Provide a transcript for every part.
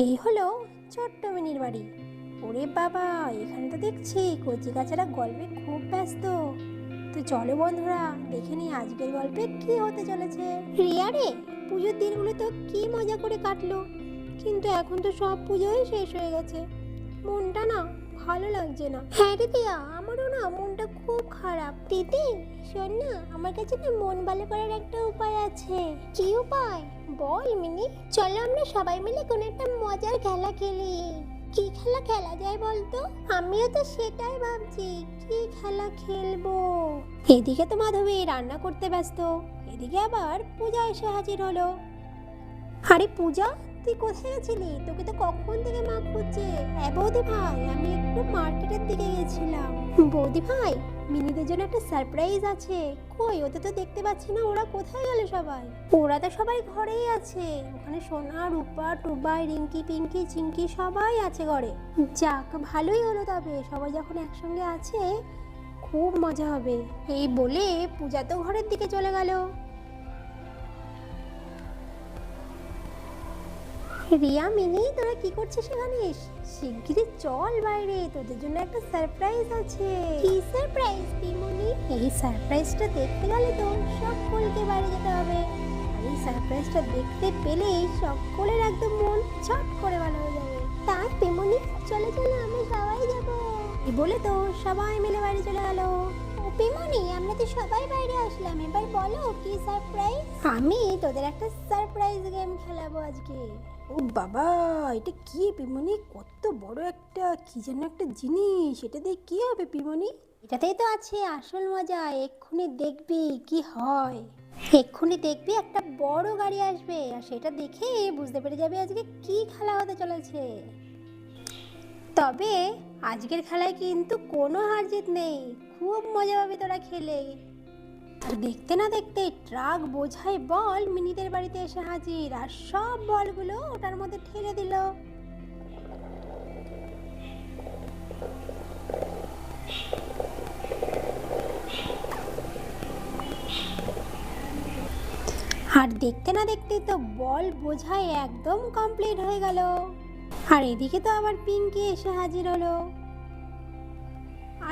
এই হলো ছোট্ট মিনির বাড়ি। ওরে বাবা, এখানে তো দেখছি কচি কাচারা গল্পে খুব ব্যস্ত। তো চলো বন্ধুরা, দেখে নিই আজকের গল্পে কি হতে চলেছে। রিয়া রে, পুজোর দিনগুলো তো কি মজা করে কাটলো। কিন্তু এখন তো সব পুজোই শেষ হয়ে গেছে। মনটা না ভালো লাগছে না। হ্যাঁ রে দিয়া আমারও না মনটা খুব খারাপ। দিদি, শোন না, আমার কাছে না মন ভালো করার একটা উপায় আছে। কি উপায়? বল মিনি। চলো আমরা সবাই মিলে কোনো একটা মজার খেলা খেলি। কি খেলা খেলা যায় বলতো? আমিও তো সেটাই ভাবছি। কি খেলা খেলব? এদিকে তো মাধবী রান্না করতে ব্যস্ত, এদিকে আবার পূজা এসে হাজির হলো। আরে পূজা তুই কোথায় গেছিলি তোকে তো কখন থেকে মা খুঁজছে? হ্যাঁ বৌদি ভাই, আমি একটু মার্কেটের দিকে গেছিলাম। বৌদি ভাই, মিনিদের জন্য একটা সারপ্রাইজ আছে। কই ওদের তো দেখতে পাচ্ছি না ওরা কোথায় গেল সবাই? ওরা তো সবাই ঘরেই আছে। ওখানে সোনা, রূপা, টুবাই, রিঙ্কি, পিঙ্কি, চিঙ্কি সবাই আছে ঘরে। যাক, ভালোই হলো তবে। সবাই যখন একসঙ্গে আছে, খুব মজা হবে। এই বলে পূজা তো ঘরের দিকে চলে গেল। রিয়া মিনি তোরা কি করছিস এখানে? শিগগিরই চল বাইরে তোদের জন্য একটা সারপ্রাইজ আছে। কি সারপ্রাইজ পিমনি এই সারপ্রাইজটা দেখতে গেলে তো সকলকে বাইরে যেতে হবে। আর এই সারপ্রাইজটা দেখতে পেলেই সকলের একদম মন ছট করে ভালো হয়ে যাবে। তাই পিমনি চলে চলে আমরা সবাই যাব। বলে তো সবাই মিলে বাইরে চলে গেল। পিমনি আমরা তো সবাই বাইরে আসলাম। এবার বলো কি সারপ্রাইজ আমি তোদের একটা সারপ্রাইজ গেম খেলাবো আজকে। ও বাবা এটা কি পিমনি কত বড় একটা কি যেন একটা জিনিস। এটা দিয়ে কি হবে পিমনি এটাতেই তো আছে আসল মজা এক্ষুনি দেখবি কি হয়। এক্ষুনি দেখবি একটা বড় গাড়ি আসবে আর সেটা দেখে বুঝতে পেরে যাবে আজকে কি খেলা হতে চলেছে। তবে আজকের খেলায় কিন্তু কোনো হার জিত নেই। খুব মজা পাবে তোরা খেলে। আর দেখতে না দেখতে ট্রাক, বোঝাই বল মিনিদের বাড়িতে এসে হাজির, আর সব বলগুলো ওটার মধ্যে ঠেলে দিল। আর দেখতে না দেখতে তো বল বোঝাই একদম কমপ্লিট হয়ে গেল। আর এদিকে তো আবার পিঙ্কি এসে হাজির হলো।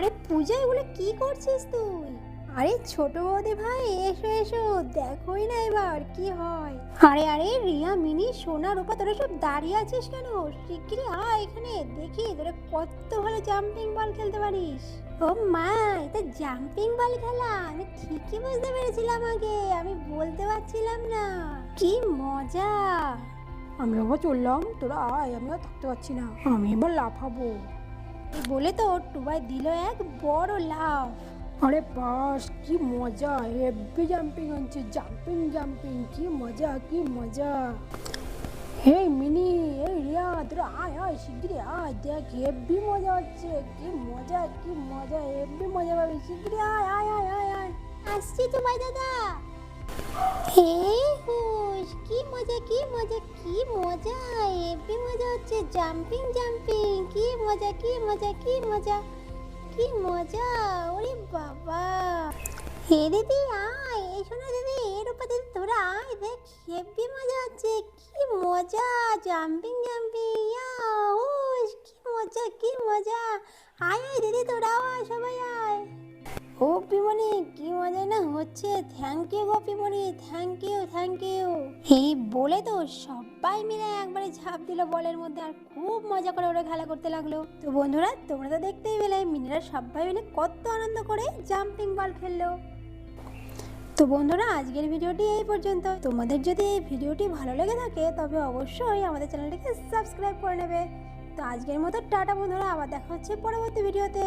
আরে পূজা এগুলো কি করছিস তুই? আরে ছোট বৌদি ভাই, এসো এসো, দেখোই না এবার কি হয়। আরে আরে, রিয়া, মিনি, সোনা, রূপা, তোরা সব দাঁড়িয়ে আছিস কেন? শিগগিরই আয় এখানে, দেখি তোরা কত ভালো জাম্পিং বল খেলতে পারিস। ও মা, এটা জাম্পিং বল খেলা? আমি ঠিকই বুঝতে পেরেছিলাম আগে, আমি বলতে পারছিলাম না। কি মজা। আমি আবার চললাম, তোরা আয় আমি আর থাকতে পারছি না। আমি এবার লাফাবো। বলে তো টুবাই দিল এক বড় লাভ আরে বাস কি মজা হেভি জাম্পিং হচ্ছে জাম্পিং জাম্পিং কি মজা কি মজা। হে মিনি এই রিয়া তোরা আয় আয় শিগগিরি আয় দেখ হেভি মজা হচ্ছে কি মজা কি মজা হেভি মজা পাবি শিগগিরি আয় আয় আয় আয় আয়। আসছি টুবাই দাদা। হে হুশ কি মজা কি মজা কি মজা, হেভি মজা হচ্ছে জাম্পিং জাম্পিং কি মজা কি মজা কি মজা কি মজা, ওরে বাবা। হে দিদি, আয়, এই শোনো দিদি, এর উপর দিদি তোরা আয়, দেখ, হেভি মজা হচ্ছে, কি মজা জাম্পিং জাম্পিং হুশ কি মজা কি মজা। আয় আয় দিদি, তোরাও আয়, সবাই আয়। ও পিমনি কি মজা না হচ্ছে? থ্যাংক ইউ পিমনি থ্যাংক ইউ থ্যাংক ইউ এই বলে তো সবাই মিলে একবারে ঝাঁপ দিল বলের মধ্যে আর খুব মজা করে ওরা খেলা করতে লাগল। তো বন্ধুরা, তোমরা তো দেখতেই পেলে, মিনিরা সবাই মিলে কত আনন্দ করে জাম্পিং বল খেললো। তো বন্ধুরা, আজকের ভিডিওটি এই পর্যন্ত। তোমাদের যদি এই ভিডিওটি ভালো লেগে থাকে, তবে অবশ্যই আমাদের চ্যানেলটিকে সাবস্ক্রাইব করে নেবে। তো আজকের মতো টাটা বন্ধুরা, আবার দেখা হচ্ছে পরবর্তী ভিডিওতে।